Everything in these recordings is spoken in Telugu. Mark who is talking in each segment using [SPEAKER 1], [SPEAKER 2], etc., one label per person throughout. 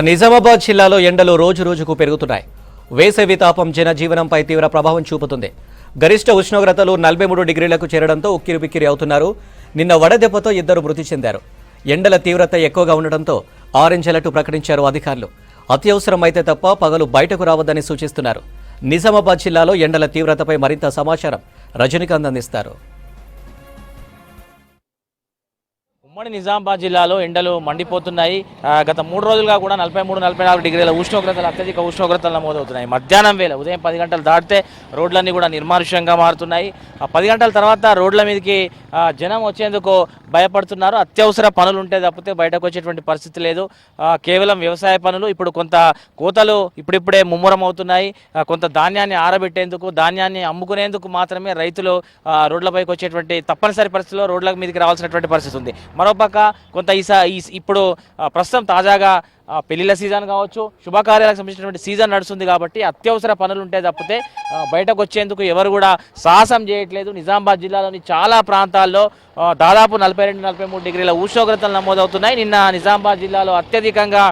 [SPEAKER 1] నిజామాబాద్ జిల్లాలో ఎండలు రోజు రోజుకు పెరుగుతున్నాయి. వేసవి తాపం జనజీవనంపై తీవ్ర ప్రభావం చూపుతుంది. గరిష్ట ఉష్ణోగ్రతలు నలభై మూడు డిగ్రీలకు చేరడంతో ఉక్కిరిబిక్కిరి అవుతున్నారు. నిన్న వడదెబ్బతో ఇద్దరు మృతి చెందారు. ఎండల తీవ్రత ఎక్కువగా ఉండడంతో ఆరెంజ్ అలర్ట్ ప్రకటించారు అధికారులు. అత్యవసరమైతే తప్ప పగలు బయటకు రావద్దని సూచిస్తున్నారు. నిజామాబాద్ జిల్లాలో ఎండల తీవ్రతపై మరింత సమాచారం రజనీకాంత్ అందిస్తారు.
[SPEAKER 2] ఉమ్మడి నిజామాబాద్ జిల్లాలో ఎండలు మండిపోతున్నాయి. గత మూడు రోజులుగా కూడా నలభై మూడు నలభై నాలుగు డిగ్రీల ఉష్ణోగ్రతలు అత్యధిక ఉష్ణోగ్రతలు నమోదవుతున్నాయి. మధ్యాహ్నం వేళ ఉదయం పది గంటలు దాటితే రోడ్లన్నీ కూడా నిర్మానుష్యంగా మారుతున్నాయి. ఆ పది గంటల తర్వాత రోడ్ల మీదకి జనం వచ్చేందుకు భయపడుతున్నారు. అత్యవసర పనులు ఉంటే తప్పితే బయటకు వచ్చేటువంటి పరిస్థితి లేదు. కేవలం వ్యవసాయ పనులు. ఇప్పుడు కొంత కోతలు ఇప్పుడిప్పుడే ముమ్మరం అవుతున్నాయి కొంత ధాన్యాన్ని ఆరబెట్టేందుకు ధాన్యాన్ని అమ్ముకునేందుకు మాత్రమే రైతులు రోడ్లపైకి వచ్చేటువంటి తప్పనిసరి పరిస్థితిలో రోడ్ల మీదకి రావాల్సినటువంటి పరిస్థితి ఉంది. మరోపక్క కొంత ఈసా ఈ- ఇప్పుడు ప్రస్తుతం తాజాగా పెళ్ళిళ్ళ సీజన్ కావచ్చు శుభకార్యాలకు సంబంధించినటువంటి సీజన్ నడుస్తుంది కాబట్టి అత్యవసర పనులు ఉంటే తప్పితే బయటకు వచ్చేందుకు ఎవరు కూడా సాహసం చేయట్లేదు. నిజామాబాద్ జిల్లాలోని చాలా ప్రాంతాల్లో దాదాపు నలభై రెండు నలభై మూడు డిగ్రీల ఉష్ణోగ్రతలు నమోదవుతున్నాయి. నిన్న నిజామాబాద్ జిల్లాలో అత్యధికంగా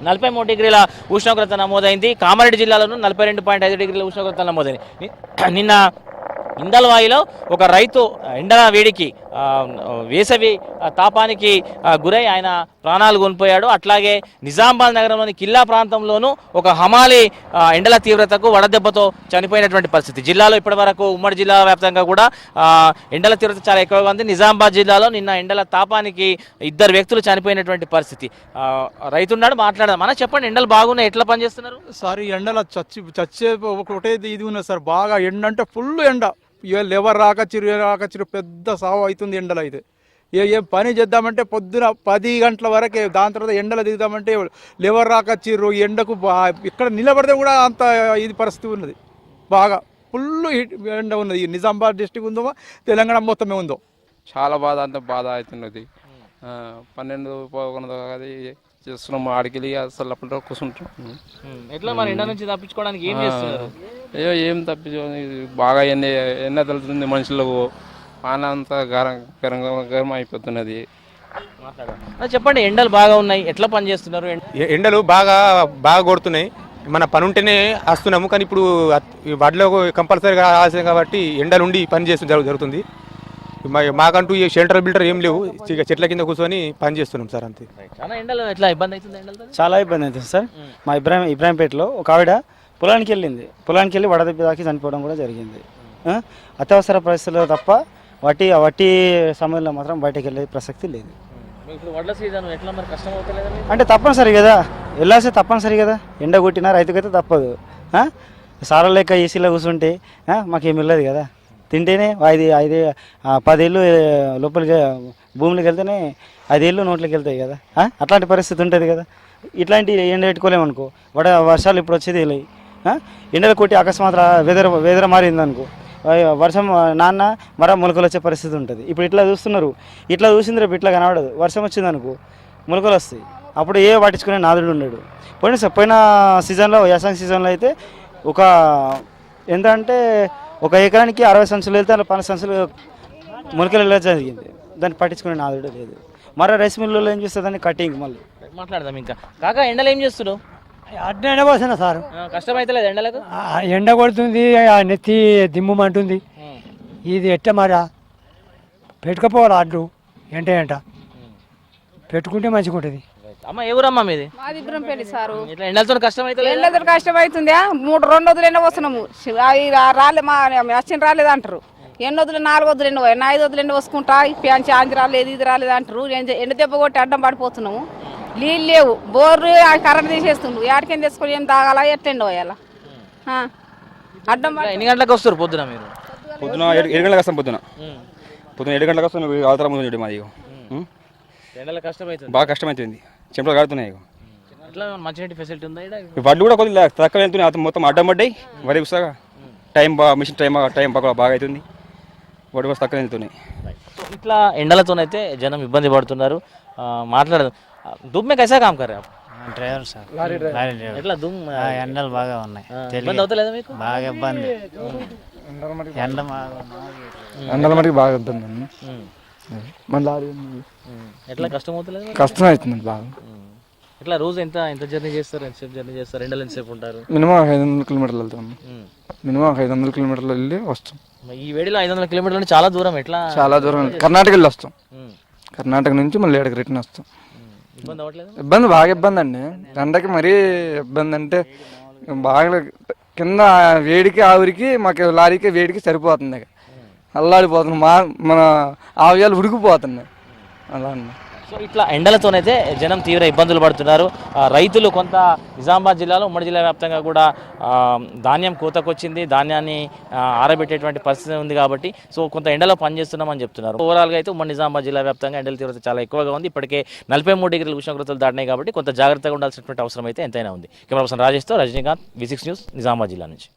[SPEAKER 2] నలభై మూడు డిగ్రీల ఉష్ణోగ్రత నమోదైంది. కామారెడ్డి జిల్లాలోనూ నలభై రెండు పాయింట్ ఐదు డిగ్రీల ఉష్ణోగ్రత నమోదైంది నిన్న ఇందల్వాయిలో ఒక రైతు ఎండల వేడికి వేసవి తాపానికి గురై ఆయన ప్రాణాలు కోల్పోయాడు. అట్లాగే నిజామాబాద్ నగరంలోని కిల్లా ప్రాంతంలోనూ ఒక హమాలి ఎండల తీవ్రతకు వడదెబ్బతో చనిపోయినటువంటి పరిస్థితి. జిల్లాలో ఇప్పటివరకు ఉమ్మడి జిల్లా వ్యాప్తంగా కూడా ఎండల తీవ్రత చాలా ఎక్కువగా ఉంది. నిజామాబాద్ జిల్లాలో నిన్న ఎండల తాపానికి ఇద్దరు వ్యక్తులు చనిపోయినటువంటి పరిస్థితి. రైతున్నాడు మాట్లాడదాం. మన చెప్పండి ఎండలు బాగున్నాయి ఎట్లా పనిచేస్తున్నారు?
[SPEAKER 3] సార్ ఈ ఎండలో చచ్చి చచ్చే ఒకటే ఇది ఉన్నది సార్. బాగా ఎండ అంటే ఫుల్ ఎండ. ఎవరు రాకచ్చిరు రాకచ్చిరు పెద్ద సావు అవుతుంది ఎండలో అయితే. ఏ ఏం పని చేద్దామంటే పొద్దున పది గంటల వరకే దాని తర్వాత ఎండలో దిగుదామంటే లెవర్ రాకచ్చిర్రు ఎండకు బా ఇక్కడ నిలబడితే కూడా అంత ఇది పరిస్థితి ఉన్నది. బాగా ఫుల్ ఎండ ఉన్నది. ఈ నిజామాబాద్ డిస్టిక్ ఉందో తెలంగాణ మొత్తమే ఉందో.
[SPEAKER 4] చాలా బాధ అంత బాధ అవుతున్నది. పన్నెండు పోకుండా అది చేస్తున్నాం ఆడికి అసలు అప్పుడు కూర్చుంటాం.
[SPEAKER 2] ఎట్లా మన ఎండ నుంచి తప్పించుకోవడానికి ఏం చేస్తున్నారు?
[SPEAKER 4] అయ్యో ఏం తప్పి బాగా ఎన్న ఎన్న తెలుస్తుంది మనుషులకు. పాన అంతా గరం గరం గరం అయిపోతున్నది.
[SPEAKER 2] చెప్పండి ఎండలు బాగా ఉన్నాయి. ఎట్లా పని చేస్తున్నారు?
[SPEAKER 5] ఎండలు బాగా బాగా కొడుతున్నాయి. మన పని ఉంటేనే వస్తున్నాము. కానీ ఇప్పుడు వాటిలో కంపల్సరీగా ఆలస్యం కాబట్టి ఎండలు ఉండి పని చేస్తూ జరుగు- జరుగుతుంది. మా- మాకంటూ ఈ షెల్టర్ బిల్టర్ ఏం లేవు. ఇక చెట్ల కింద కూర్చొని పని చేస్తున్నాం సార్ అంతే.
[SPEAKER 2] చాలా ఎండలు ఎట్లా ఇబ్బంది అవుతుంది
[SPEAKER 6] చాలా ఇబ్బంది అవుతుంది సార్. మా ఇబ్రాహిం ఇబ్రాహింపేటలో ఒక ఆవిడ పొలానికి వెళ్ళింది పొలానికి వెళ్ళి వడదెబ్బ తాకి చనిపోవడం కూడా జరిగింది? అత్యవసర పరిస్థితుల్లో తప్ప వట్టి వట్టి సమయంలో మాత్రం బయటకు వెళ్ళే ప్రసక్తి లేదు? అంటే తప్పనిసరి కదా వెళ్ళాల్సి తప్పనిసరి కదా ఎండ కొట్టినా రైతుకైతే తప్పదు ఆ? సారా లెక్క ఏసీలో కూర్చుంటే? మాకేం వెళ్ళదు కదా తింటేనే ఐదు ఐదు పదేళ్ళు లోపలికి భూమిలోకి వెళ్తేనే ఐదేళ్ళు నోట్లోకి వెళ్తాయి కదా? అట్లాంటి పరిస్థితి ఉంటుంది కదా ఇట్లాంటి ఎండ పెట్టుకోలేము అనుకో వడ వర్షాలు ఇప్పుడు వచ్చేది వెళ్ళాయి ఎండలు కొట్టి అకస్మాత్ వెదర్ వెదర్ మారిందనుకో వర్షం నాన్న మర మొలకలు వచ్చే పరిస్థితి ఉంటుంది. ఇప్పుడు ఇట్లా చూస్తున్నారు. ఇట్లా చూసింది రేపు ఇట్లా కనబడదు. వర్షం వచ్చింది అనుకో మొలకలు వస్తాయి. అప్పుడు ఏ పట్టించుకునే నాదుడు ఉండడు. పోయిన పోయిన సీజన్లో యాసంగ్ సీజన్లో అయితే ఒక ఎంత అంటే ఒక ఎకరానికి అరవై సంచులు వెళ్తే అలా పన్నెండు సంచులు మొలకలు వెళ్ళడం జరిగింది. దాన్ని పట్టించుకునే నాదుడు లేదు. మరో రైస్ మిల్లులో ఏం చేస్తుంది దాన్ని? కటింగ్ మళ్ళీ.
[SPEAKER 2] మాట్లాడదాం ఇంకా. కాకా ఎండలు ఏం చేస్తున్నావు?
[SPEAKER 7] అడ్డ ఎండబోసిన సార్.
[SPEAKER 2] కష్టం అవుతలేదు ఎండలకు?
[SPEAKER 7] ఎండ కొడుతుంది ఆ నెత్తి దిమ్మంటుంది ఇది ఎట్ట మరా? పెట్టుకపోవాలి అడ్డు? ఎంట ఎంట. పెట్టుకుంటే మంచిగా ఉంటుంది.
[SPEAKER 2] అమ్మ ఊరమ్మా మీది?
[SPEAKER 8] మాది ఇబ్రహంపల్లి సారు.
[SPEAKER 2] ఎండలతో కష్టం అవుతలేదు
[SPEAKER 8] ఎండదు కష్టమవుతుంది మూడు రెండు వదిలి ఎండ వస్తున్నాము రాలే మా వచ్చిన రాలేదు అంటారు. ఎన్ని వదిలి నాలుగు వదిలి ఎండ పోయి. ఐదు వదిలి ఎండ వసుకుంటా ప్యాంచి ఆంది రాలేదు ఇది రాలేదు అంటారు. ఎండ ఎండ దెబ్బ కొట్టి అడ్డం పడిపోతున్నాము. నీళ్ళు లేవు. బోర్లు కరెంట్ తీసేస్తుండ్రు ఏడికేం తెచ్చుకొని ఏం తాగాలా? ఎట్టండి పోయాలా? ఆ. అడ్డం పడి
[SPEAKER 2] ఎన్ని గంటలకు వస్తారు పొద్దున మీరు?
[SPEAKER 9] పొద్దున ఏడు ఏడు గంటలకు వస్తాం పొద్దున. పొద్దున ఏడు గంటలకు వస్తాం అవతల ముందు చూడు మాది ఇగో. ఉం? బాగా కష్టమవుతుంది చెంపలు కాడుతున్నాయి ఇగో.
[SPEAKER 2] మంచినీటి ఫెసిలిటీ ఉందా ఈడ?
[SPEAKER 9] ఈ వడ్లు కూడా కొద్దిగా తక్కువ వెళ్తున్నాయి అతను మొత్తం అడ్డం పడ్డాయి. వరి ఉసాగా. టైం బాగా మిషన్ టైం బాగా టైం బాగా బాగా అవుతుంది. వడ్లు కూడా తక్కువ వెళ్తున్నాయి
[SPEAKER 2] సో ఇట్లా ఎండలతోనైతే జనం ఇబ్బంది పడుతున్నారు. ఆ, మాట్లాడదాం. ధూప్ మే కైసా కామ్ కర్
[SPEAKER 6] డ్రైవర్ సార్. Lorry driver.
[SPEAKER 2] ఎట్లా ధూమ్
[SPEAKER 6] ఎండలు బాగా ఉన్నాయి.
[SPEAKER 2] ఇబ్బంది అవుతలేదా మీకు?
[SPEAKER 6] బాగా ఇబ్బంది. ఎండ బాగా
[SPEAKER 3] ఎండల మటుకు బాగా ఇబ్బంది
[SPEAKER 2] ఉమ్,
[SPEAKER 3] మళ్ళీ
[SPEAKER 2] ఉమ్. ఎట్లా కష్టం అవుతలేదు
[SPEAKER 3] కష్టం అవుతుంది బాగా.
[SPEAKER 2] ఇట్లా రోజు ఎంత ఎంత జర్నీ చేస్తారు? ఎంతసేపు జర్నీ చేస్తారు? ఎండలు ఎంతసేపు ఉంటారు?
[SPEAKER 10] మినిమం ఒక ఐదు వందల కిలోమీటర్లు వెళ్తాం. మినిమం ఒక ఐదు వందల కిలోమీటర్లు వెళ్ళి వస్తాం.
[SPEAKER 2] మరి ఈ వేడిలో ఐదు వందల కిలోమీటర్లు అంటే చాలా దూరం ఎట్లా?
[SPEAKER 10] చాలా దూరం. కర్ణాటక వెళ్ళి వస్తాం.
[SPEAKER 2] ఉమ్.
[SPEAKER 10] కర్ణాటక నుంచి మళ్ళీ ఇక్కడికి రిటర్న్ వస్తాం.
[SPEAKER 2] ఇబ్బంది
[SPEAKER 10] బాగా ఇబ్బంది అండి. ఎండకి మరీ ఇబ్బంది అంటే బాగా కింద వేడికి ఆవిరికి మాకు లారీకి వేడికి సరిపోతుంది. అల్లాడిపోతుంది. మా మన ఆవయాలు ఉడికిపోతున్నాయి. అలా అండి.
[SPEAKER 2] సో ఇట్లా ఎండలతోనైతే జనం తీవ్ర ఇబ్బందులు పడుతున్నారు. రైతులు కొంత నిజామాబాద్ జిల్లాలో ఉమ్మడి జిల్లా వ్యాప్తంగా కూడా ధాన్యం కోతకొచ్చింది. ధాన్యాన్ని ఆరబెట్టేటువంటి పరిస్థితి ఉంది కాబట్టి సో కొంత ఎండలో పనిచేస్తున్నామని చెప్తున్నారు. ఓవరాల్గా అయితే ఉమ్మడి నిజామాబాద్ జిల్లా వ్యాప్తంగా ఎండల తీవ్రత చాలా ఎక్కువగా ఉంది. ఇప్పటికే నలభై మూడు డిగ్రీల ఉష్ణోగ్రతలు దాటినాయి కాబట్టి కొంత జాగ్రత్తగా ఉండాల్సినటువంటి అవసరం అయితే ఎంతైనా ఉంది. Camera person రాజేష్తో Rajinikanth V six news Nizamabad జిల్లా నుంచి.